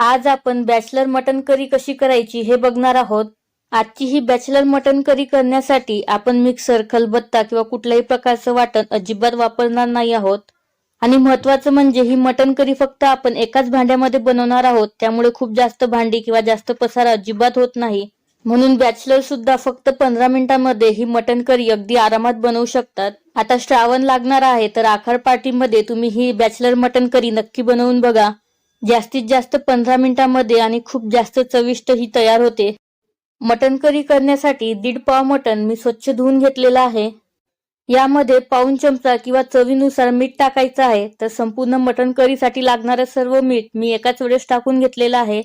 आज आपण bachelor mutton curry कशी करायची हे बघणार आहोत. आजची ही बॅचलर मटन करी करण्यासाठी आपण मिक्सर खलबत्ता किंवा कुठल्याही प्रकारचं वाटण अजिबात वापरणार नाही आहोत. आणि महत्वाचं म्हणजे ही मटन करी फक्त आपण एकाच भांड्यामध्ये बनवणार आहोत. त्यामुळे खूप जास्त भांडी किंवा जास्त पसारा अजिबात होत नाही. म्हणून बॅचलर सुद्धा फक्त पंधरा मिनिटांमध्ये ही मटन करी अगदी आरामात बनवू शकतात. आता श्रावण लागणार आहे तर आखाड पार्टीमध्ये तुम्ही ही बॅचलर मटन करी नक्की बनवून बघा. जास्तीत जास्त पंधरा मिनिटांमध्ये आणि खूप जास्त चविष्ट ही तयार होते. मटन करी करण्यासाठी दीड पाव मटन मी स्वच्छ धुवून घेतलेलं आहे. यामध्ये पाऊन चमचा किंवा चवीनुसार मीठ टाकायचं आहे तर संपूर्ण मटन करीसाठी लागणारं सर्व मीठ मी एकाच वेळेस टाकून घेतलेलं आहे.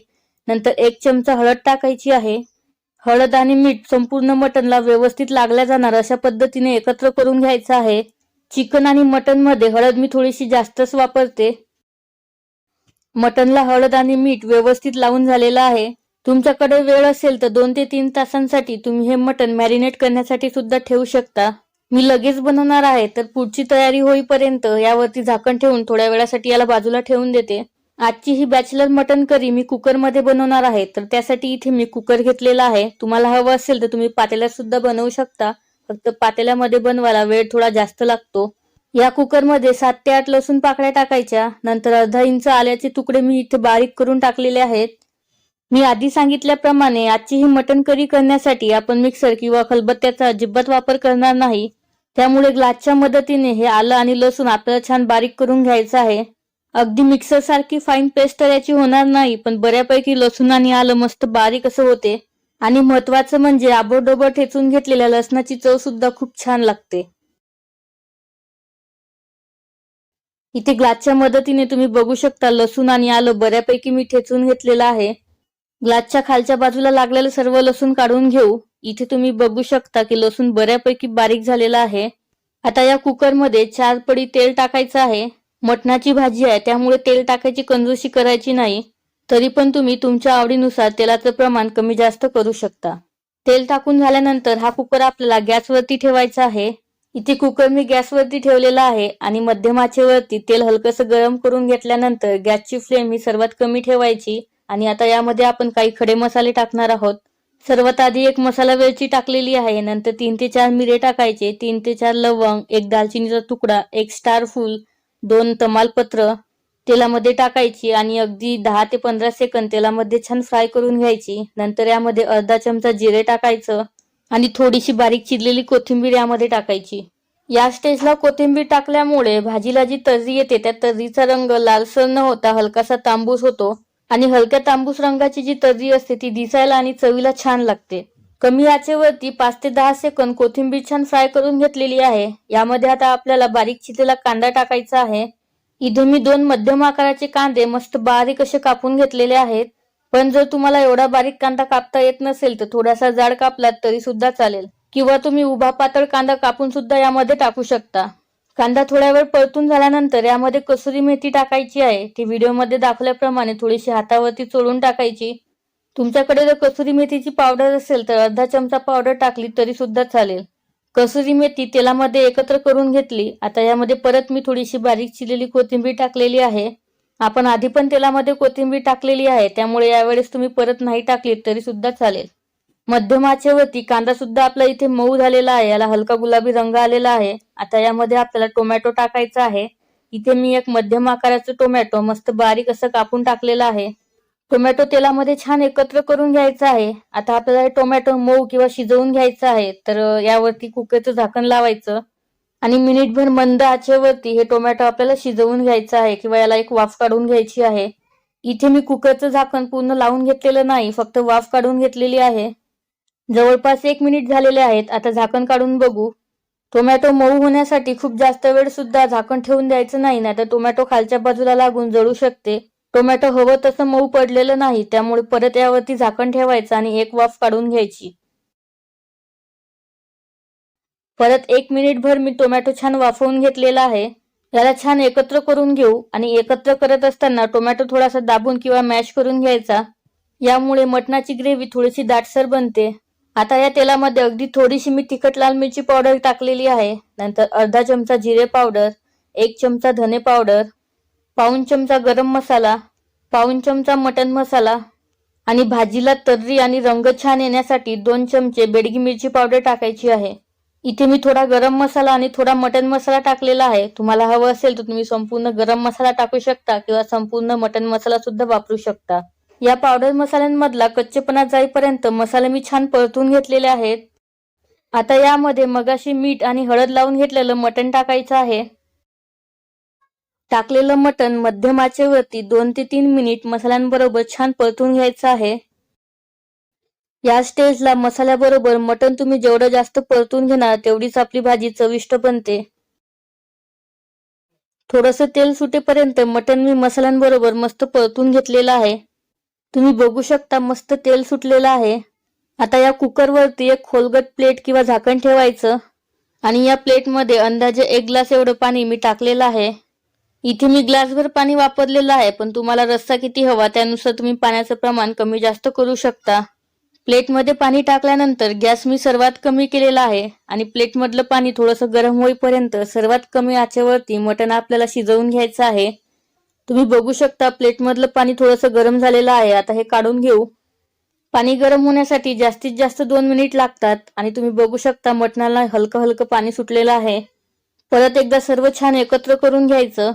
नंतर एक चमचा हळद टाकायची आहे. हळद आणि मीठ संपूर्ण मटनला व्यवस्थित लागल्या जाणार अशा पद्धतीने एकत्र करून घ्यायचं आहे. चिकन आणि मटनमध्ये हळद मी थोडीशी जास्तच वापरते. मटनला हळद आणि मीठ व्यवस्थित लावून झालेलं आहे. तुमच्याकडे वेळ असेल तर दोन ते तीन तासांसाठी तुम्ही हे मटन मॅरिनेट करण्यासाठी सुद्धा ठेवू शकता. मी लगेच बनवणार आहे तर पुढची तयारी होईपर्यंत यावरती झाकण ठेवून थोड्या वेळासाठी याला बाजूला ठेवून देते. आजची ही बॅचलर मटन करी मी कुकरमध्ये बनवणार आहे तर त्यासाठी इथे मी कुकर घेतलेला आहे. तुम्हाला हवं असेल तर तुम्ही पातेल्यात सुद्धा बनवू शकता. फक्त पातेल्यामध्ये बनवायला वेळ थोडा जास्त लागतो. या कुकरमध्ये सात ते आठ लसूण पाकळ्या टाकायच्या. नंतर अर्धा इंच आल्याचे तुकडे मी इथे बारीक करून टाकलेले आहेत. मी आधी सांगितल्याप्रमाणे आजची ही मटन करी करण्यासाठी आपण मिक्सर किंवा खलबत्त्याचा अजिबात वापर करणार नाही. त्यामुळे ग्लासच्या मदतीने हे आलं आणि लसूण आपल्याला छान बारीक करून घ्यायचं आहे. अगदी मिक्सर सारखी फाईन पेस्ट तर याची होणार नाही पण बऱ्यापैकी लसूण आणि आलं मस्त बारीक असं होते. आणि महत्वाचं म्हणजे आबोडोबो ठेचून घेतलेल्या लसणाची चव सुद्धा खूप छान लागते. इथे ग्लासच्या मदतीने तुम्ही बघू शकता लसूण आणि आलं बऱ्यापैकी मी ठेचून घेतलेलं आहे. ग्लासच्या खालच्या बाजूला लागलेलं सर्व लसूण काढून घेऊ. इथे तुम्ही बघू शकता की लसूण बऱ्यापैकी बारीक झालेला आहे. आता या कुकरमध्ये चार पडी तेल टाकायचं आहे. मटणाची भाजी आहे त्यामुळे तेल टाकायची कंजूशी करायची नाही. तरी पण तुम्ही तुमच्या आवडीनुसार तेलाचं प्रमाण कमी जास्त करू शकता. तेल टाकून झाल्यानंतर हा कुकर आपल्याला गॅसवरती ठेवायचा आहे. इथे कुकर मी गॅसवरती ठेवलेला आहे आणि मध्यमाचेवरती तेल हलकंसं गरम करून घेतल्यानंतर गॅसची फ्लेम ही सर्वात कमी ठेवायची आणि आता यामध्ये आपण काही खडे मसाले टाकणार आहोत. सर्वात आधी एक मसाला वेलची टाकलेली आहे नंतर तीन ते चार मिरे टाकायचे तीन ते चार लवंग एक दालचिनीचा तुकडा एक स्टार फूल दोन तमालपत्र तेलामध्ये टाकायची आणि अगदी दहा ते पंधरा सेकंद तेलामध्ये छान फ्राय करून घ्यायची. नंतर यामध्ये अर्धा चमचा जिरे टाकायचं आणि थोडीशी बारीक चिरलेली कोथिंबीर यामध्ये टाकायची. या स्टेजला कोथिंबीर टाकल्यामुळे भाजीला जी तर्री येते त्या तर्रीचा रंग लालसर न होता हलकासा तांबूस होतो आणि हलक्या तांबूस रंगाची जी तर्री असते ती दिसायला आणि चवीला छान लागते. कमी आचेवरती पाच ते दहा सेकंद कोथिंबीर छान फ्राय करून घेतलेली आहे. यामध्ये आता आपल्याला बारीक चिरलेला कांदा टाकायचा आहे. इथे मी दोन मध्यम आकाराचे कांदे मस्त बारीक असे कापून घेतलेले आहेत. पण जर तुम्हाला एवढा बारीक कांदा कापता येत नसेल तर थोडासा जाड कापलात तरी सुद्धा चालेल. किंवा तुम्ही उभा पातळ कांदा कापून सुद्धा यामध्ये टाकू शकता. कांदा थोड्या वेळ परतून झाल्यानंतर यामध्ये कसुरी मेथी टाकायची आहे. ती व्हिडिओमध्ये दाखवल्याप्रमाणे थोडीशी हातावरती चोळून टाकायची. तुमच्याकडे जर कसुरी मेथीची पावडर असेल तर अर्धा चमचा पावडर टाकली तरी सुद्धा चालेल. कसुरी मेथी तेलामध्ये एकत्र करून घेतली. आता यामध्ये परत मी थोडीशी बारीक चिरलेली कोथिंबीर टाकलेली आहे. आपण आधी पण तेलामध्ये कोथिंबीर टाकलेली आहे त्यामुळे यावेळेस तुम्ही परत नाही टाकली तरी सुद्धा चालेल. मध्यम आचेवरती कांदा सुद्धा आपला इथे मऊ झालेला आहे याला हलका गुलाबी रंग आलेला आहे. आता यामध्ये आपल्याला टोमॅटो टाकायचा आहे. इथे मी एक मध्यम आकाराचं टोमॅटो मस्त बारीक असं कापून टाकलेलं आहे. टोमॅटो तेलामध्ये छान एकत्र करून घ्यायचं आहे. आता आपल्याला हे टोमॅटो मऊ किंवा शिजवून घ्यायचं आहे तर यावरती कुकरचं झाकण लावायचं. आणि मिनिटभर मंद आचेवरती हे टोमॅटो आपल्याला शिजवून घ्यायचं आहे किंवा याला एक वाफ काढून घ्यायची आहे. इथे मी कुकरचं झाकण पूर्ण लावून घेतलेलं नाही फक्त वाफ काढून घेतलेली आहे. जवळपास एक मिनिट झालेले आहेत आता झाकण काढून बघू. टोमॅटो मऊ होण्यासाठी खूप जास्त वेळ सुद्धा झाकण ठेवून द्यायचं नाही ना तर टोमॅटो खालच्या बाजूला लागून जळू शकते. टोमॅटो हवं तसं मऊ पडलेलं नाही त्यामुळे परत यावरती झाकण ठेवायचं आणि एक वाफ काढून घ्यायची. परत एक मिनिटभर मी टोमॅटो छान वाफवून घेतलेला आहे. याला छान एकत्र करून घेऊ आणि एकत्र करत असताना टोमॅटो थोडासा दाबून किंवा मॅश करून घ्यायचा. यामुळे मटणाची ग्रेव्ही थोडीशी दाटसर बनते. आता या तेलामध्ये अगदी थोडीशी मी तिखट लाल मिरची पावडर टाकलेली आहे. नंतर अर्धा चमचा जिरे पावडर एक चमचा धने पावडर पाऊन चमचा गरम मसाला पाऊन चमचा मटन मसाला आणि भाजीला तर्री आणि रंग छान येण्यासाठी दोन चमचे बेडगी मिरची पावडर टाकायची आहे. इथे मी थोडा गरम मसाला आणि थोडा मटन मसाला टाकलेला आहे. तुम्हाला हवं असेल तर तुम्ही संपूर्ण गरम मसाला टाकू शकता किंवा संपूर्ण मटन मसाला सुद्धा वापरू शकता. या पावडर मसाल्यांमधला कच्चेपणा जाईपर्यंत मसाले मी छान परतून घेतलेले आहेत. आता यामध्ये मगाशी मीठ आणि हळद लावून घेतलेलं मटण टाकायचं आहे. टाकलेलं मटण मध्यमाचेवरती दोन ते तीन मिनिट मसाल्यांबरोबर छान परतून घ्यायचं आहे. या स्टेजला मसाल्याबरोबर मटण तुम्ही जेवढं जास्त परतून घेणार तेवढीच आपली भाजी चविष्ट बनते. थोडस तेल सुटेपर्यंत मटण मी मसाल्यांबरोबर मस्त परतून घेतलेलं आहे. तुम्ही बघू शकता मस्त तेल सुटलेलं आहे. आता या कुकरवरती एक खोलगट प्लेट किंवा झाकण ठेवायचं. आणि या प्लेटमध्ये अंदाजे एक ग्लास एवढं पाणी मी टाकलेलं आहे. इथे मी ग्लासभर पाणी वापरलेलं आहे पण तुम्हाला रस्सा किती हवा त्यानुसार तुम्ही पाण्याचं प्रमाण कमी जास्त करू शकता. प्लेटमध्ये पाणी टाकल्यानंतर गॅस मी सर्वात कमी केलेला आहे आणि प्लेटमधलं पाणी थोडंसं गरम होईपर्यंत सर्वात कमी आचेवरती मटण आपल्याला शिजवून घ्यायचं आहे. तुम्ही बघू शकता प्लेटमधलं पाणी थोडंसं गरम झालेलं आहे. आता हे काढून घेऊ. पाणी गरम होण्यासाठी जास्तीत जास्त दोन मिनिट लागतात आणि तुम्ही बघू शकता मटणाला हलकं हलकं पाणी सुटलेलं आहे. परत एकदा सर्व छान एकत्र करून घ्यायचं.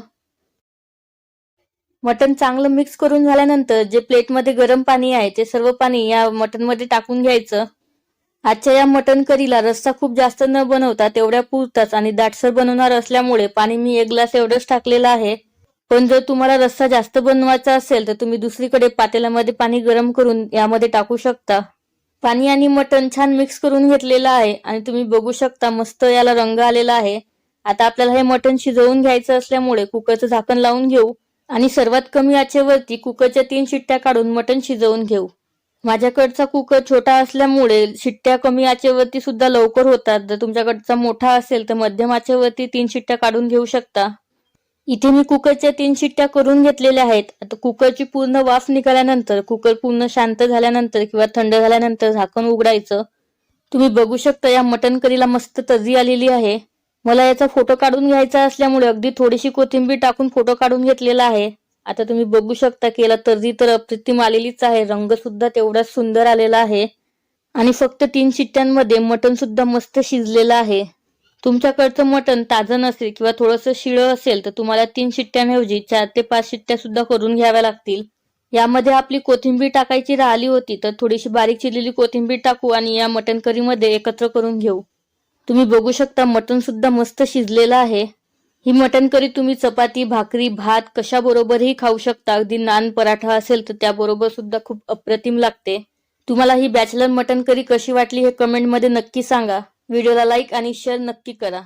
मटण चांगलं मिक्स करून झाल्यानंतर जे प्लेटमध्ये गरम पाणी आहे ते सर्व पाणी या मटणमध्ये टाकून घ्यायचं. आजच्या या मटण करीला रस्सा खूप जास्त न बनवता तेवढ्या पुरताच आणि दाटसर बनवणार असल्यामुळे पाणी मी एक ग्लास एवढंच टाकलेलं आहे. पण जर तुम्हाला रस्सा जास्त बनवायचा असेल तर तुम्ही दुसरीकडे पातेल्यामध्ये पाणी गरम करून यामध्ये टाकू शकता. पाणी आणि मटण छान मिक्स करून घेतलेलं आहे आणि तुम्ही बघू शकता मस्त याला रंग आलेला आहे. आता आपल्याला हे मटण शिजवून घ्यायचं असल्यामुळे कुकरचं झाकण लावून घेऊ. आणि सर्वात कमी आचेवरती कुकरच्या तीन शिट्ट्या काढून मटण शिजवून घेऊ. माझ्याकडचा कुकर छोटा असल्यामुळे शिट्ट्या कमी आचेवरती सुद्धा लवकर होतात. जर तुमच्याकडचा मोठा असेल तर मध्यम आचेवरती तीन शिट्ट्या काढून घेऊ शकता. इथे मी कुकरच्या तीन शिट्ट्या करून घेतलेल्या आहेत. आता कुकरची पूर्ण वाफ निघाल्यानंतर कुकर पूर्ण शांत झाल्यानंतर किंवा थंड झाल्यानंतर झाकण उघडायचं. तुम्ही बघू शकता या मटन करीला मस्त तजी आलेली आहे. मला याचा फोटो काढून घ्यायचा असल्यामुळे अगदी थोडीशी कोथिंबीर टाकून फोटो काढून घेतलेला आहे. आता तुम्ही बघू शकता की याला तर अप्रतिम आलेलीच आहे. रंग सुद्धा तेवढाच सुंदर आलेला आहे. आणि फक्त तीन शिट्ट्यांमध्ये मटन सुद्धा मस्त शिजलेलं आहे. तुमच्याकडचं मटण ताजं नसेल किंवा थोडंसं शिळं असेल तर तुम्हाला तीन शिट्ट्यांऐवजी चार ते पाच शिट्ट्या सुद्धा करून घ्याव्या लागतील. यामध्ये आपली कोथिंबीर टाकायची राहिली होती तर थोडीशी बारीक चिरलेली कोथिंबीर टाकू आणि या मटण करीमध्ये एकत्र करून घेऊ. तुम्ही बघू शकता मटण सुद्धा मस्त शिजलेलं आहे. ही मटण करी तुम्ही चपाती भाकरी भात कशाबरोबरही खाऊ शकता. अगदी नान पराठा असेल तर त्याबरोबर सुद्धा खूप अप्रतिम लागते. तुम्हाला ही बॅचलर मटण करी कशी वाटली हे कमेंटमध्ये नक्की सांगा. व्हिडिओला लाईक आणि शेअर नक्की करा.